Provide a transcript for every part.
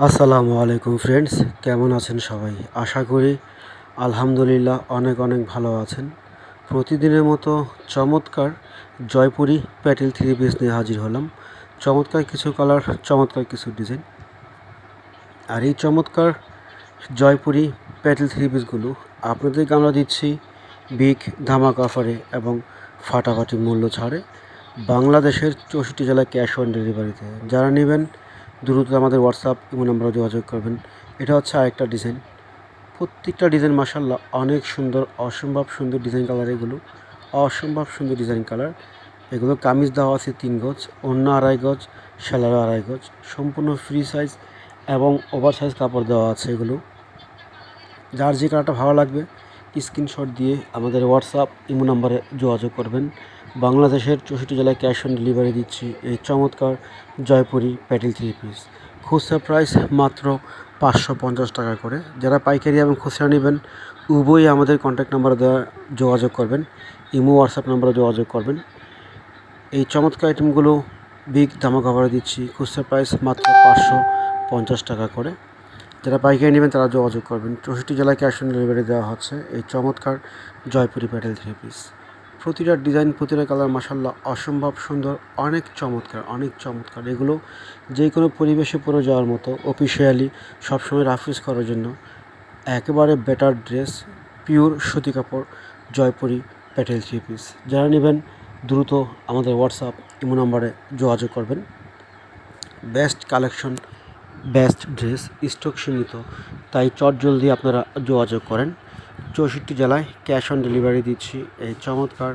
আসসালামু আলাইকুম ফ্রেন্ডস, কেমন আছেন সবাই? আশা করি আলহামদুলিল্লাহ অনেক অনেক ভালো আছেন। প্রতিদিনের মতো চমৎকার জয়পুরি প্যাটেল থ্রি পিস নিয়ে হাজির হলাম। চমৎকার কিছু কালার, চমৎকার কিছু ডিজাইন। আর এই চমৎকার জয়পুরি প্যাটেল থ্রি পিসগুলো আপনাদেরকে আমরা দিচ্ছি বিগ ধামাক অফারে এবং ফাটাফাটি মূল্য ছাড়ে। বাংলাদেশের চৌষট্টি জেলায় ক্যাশ অন ডেলিভারিতে। যারা নেবেন দ্রুত আমাদের হোয়াটসঅ্যাপ ইমো নাম্বারে যোগাযোগ করবেন। এটা হচ্ছে আরেকটা ডিজাইন প্রত্যেকটা ডিজাইন মাসাল্লাহ অনেক সুন্দর, অসম্ভব সুন্দর ডিজাইন কালার এগুলো। অসম্ভব সুন্দর ডিজাইন কালার এগুলো কামিজ দেওয়া আছে তিন গজ, অন্য আড়াই গজ সেলারও আড়াই গজ। সম্পূর্ণ ফ্রি সাইজ এবং ওভার সাইজ কাপড় দেওয়া আছে এগুলো। যার যে কালারটা ভালো লাগবে স্ক্রিনশট দিয়ে আমাদের হোয়াটসঅ্যাপ ইমো নাম্বারে যোগাযোগ করবেন। বাংলাদেশের চৌষট্টি জেলায় ক্যাশ অন ডেলিভারি দিচ্ছি। এই চমৎকার জয়পুরি প্যাটেল থ্রি পিস। খুচরা প্রাইস মাত্র পাঁচশো পঞ্চাশ টাকা করে। যারা পাইকারি এবং খুচরা নেবেন, উভয়ই আমাদের কন্ট্যাক্ট নাম্বার দেওয়া যোগাযোগ করবেন, ইমো, হোয়াটসঅ্যাপ নাম্বারে যোগাযোগ করবেন। এই চমৎকার আইটেমগুলো বিগ ধামাকা দিচ্ছি। খুচরা প্রাইস মাত্র পাঁচশো পঞ্চাশ টাকা করে। যারা পাইকারি নেবেন তারা যোগাযোগ করবেন। চৌষট্টি জেলায় ক্যাশ অন ডেলিভারি দেওয়া হচ্ছে। এই চমৎকার জয়পুরি প্যাটেল থ্রি পিস প্রতিটা ডিজাইন, প্রতিটা কালার মাসাল্লাহ অসম্ভব সুন্দর, অনেক চমৎকার অনেক চমৎকার। এগুলো যে কোনো পরিবেশে পরে যাওয়ার মতো অফিসিয়ালি সবসময় রাফিউজ করার জন্য একেবারে বেটার ড্রেস পিওর সুতি কাপড়, জয়পুরি প্যাটেল থ্রি পিস যারা নেবেন দ্রুত আমাদের হোয়াটসঅ্যাপ ইমো নাম্বারে যোগাযোগ করবেন। Best collection best dress stock সীমিত, তাই চট জলদি আপনারা যোগাযোগ করেন। চৌষট্টি জেলায় ক্যাশ অন ডেলিভারি দিচ্ছি এই চমৎকার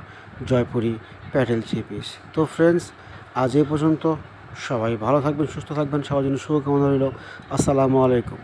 জয়পুরি প্যাটেল থ্রি পিস তো ফ্রেন্ডস আজ এই পর্যন্ত সবাই ভালো থাকবেন, সুস্থ থাকবেন, সবার জন্য শুভকামনা রইল। আসসালামু আলাইকুম।